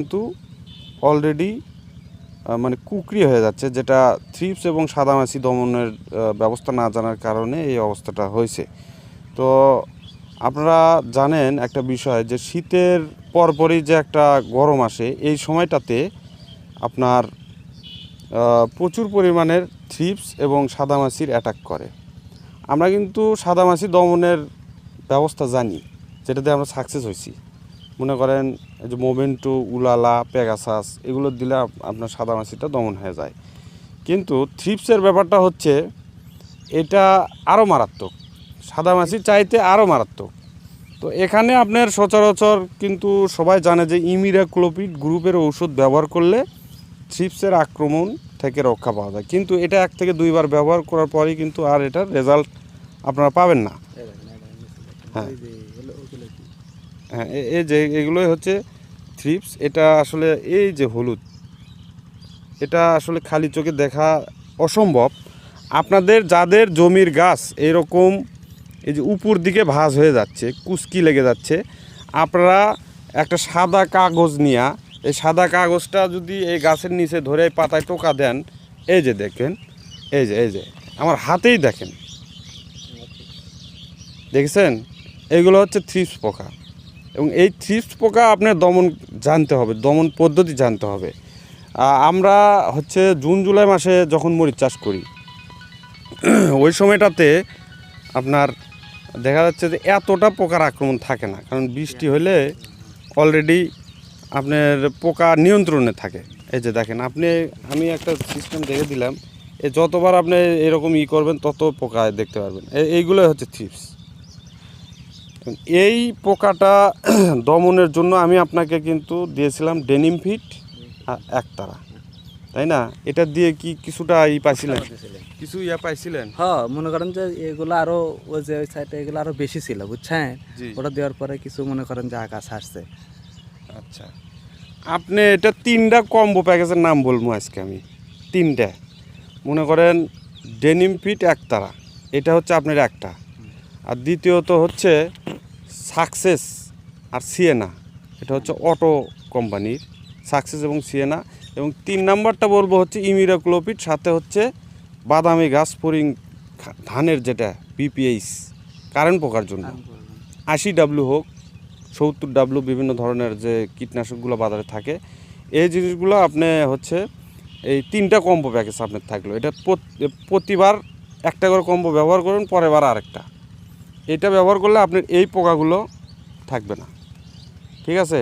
কিন্তু অলরেডি মানে কুকরি হয়ে যাচ্ছে, যেটা থ্রিপস এবং সাদামাছি দমনের ব্যবস্থা না জানার কারণে এই অবস্থাটা হয়েছে। তো আপনারা জানেন একটা বিষয় যে শীতের পরপরই যে একটা গরম আসে, এই সময়টাতে আপনার প্রচুর পরিমাণের থ্রিপস এবং সাদামাছির অ্যাটাক করে। আমরা কিন্তু সাদামাছি দমনের ব্যবস্থা জানি, যেটাতে আমরা সাকসেস হয়েছি। মনে করেন যে মোমেন্টো উলালা পেগাসাস এগুলো দিলে আপ- আপনার সাদামাছিটা দমন হয়ে যায়। কিন্তু থ্রিপসের ব্যাপারটা হচ্ছে এটা আরও মারাত্মক। সাদামাছির চাইতে আরও মারাত্মক। তো এখানে আপনার সচরাচর কিন্তু সবাই জানে যে ইমিরাক্লোপিড গ্রুপের ঔষধ ব্যবহার করলে থ্রিপসের আক্রমণ থেকে রক্ষা পাওয়া যায়। কিন্তু এটা এক থেকে দুইবার ব্যবহার করার পরেই কিন্তু আর এটার রেজাল্ট আপনারা পাবেন না। হ্যাঁ। হ্যাঁ এই যে, এগুলোই হচ্ছে থ্রিপস এটা আসলে এই যে হলুদ, এটা আসলে খালি চোখে দেখা অসম্ভব। আপনাদের যাদের জমির গাছ এরকম এই যে উপর দিকে ভাঁজ হয়ে যাচ্ছে কুস্কি লেগে যাচ্ছে, আপনারা একটা সাদা কাগজ নিয়ে, এই সাদা কাগজটা যদি এই গাছের নিচে ধরে পাতায় টোকা দেন, এই যে দেখেন, এই যে এই যে, আমার হাতেই দেখেন। দেখেছেন? এগুলো হচ্ছে থ্রিপস পোকা। এবং এই থ্রিপস পোকা আপনার দমন জানতে হবে, দমন পদ্ধতি জানতে হবে। আমরা হচ্ছে জুন, জুলাই মাসে যখন মরিচ চাষ করি, ওই সময়টাতে আপনার দেখা যাচ্ছে যে এতটা পোকার আক্রমণ থাকে না, কারণ বৃষ্টি হলে অলরেডি আপনার পোকা নিয়ন্ত্রণে থাকে। এই যে দেখেন, আপনি, আমি একটা সিস্টেম দেখে দিলাম, এ যতবার আপনি এরকম ই করবেন, তত পোকা দেখতে পারবেন। এইগুলোই হচ্ছে থ্রিপস এই পোকাটা দমনের জন্য আমি আপনাকে কিন্তু দিয়েছিলাম ডেনিম ফিট আর একতারা। তাই না? এটা দিয়ে কি কিছুটা ই পাইছিলেন? কিছু ইয়া পাইছিলেন? হ্যাঁ মনে করেন যে এগুলো আরও ওই যে ওই সাইডে এগুলো আরও বেশি ছিল বুঝছেন? ওটা দেওয়ার পরে কিছু মনে করেন যে আকাশ আসছে আচ্ছা। আপনি এটা তিনটা কম্বো প্যাকেজের নাম বলব আজকে আমি। তিনটা। মনে করেন ডেনিম ফিট একতারা। এটা হচ্ছে আপনার একটা। আর দ্বিতীয়ত হচ্ছে সাকসেস আর সিয়েনা এটা হচ্ছে অটো কোম্পানির সাকসেস এবং সিয়েনা এবং তিন নাম্বারটা বলব হচ্ছে ইমিরাক্লোপিড সাথে হচ্ছে বাদামি গাছ ফরিং ধানের যেটা বিপিএইচ কারেন্ট পোকার জন্য। আশি ডাব্লু হোক সত্তর ডাব্লু বিভিন্ন ধরনের যে কীটনাশকগুলো বাজারে থাকে এই জিনিসগুলো আপনি হচ্ছে এই তিনটা কম্বো প্যাকেজ আপনার থাকল। এটা প্রতিবার একটা করে কম্বো ব্যবহার করুন পরের বার আরেকটা। এটা ব্যবহার করলে আপনার এই পোকাগুলো থাকবে না। ঠিক আছে?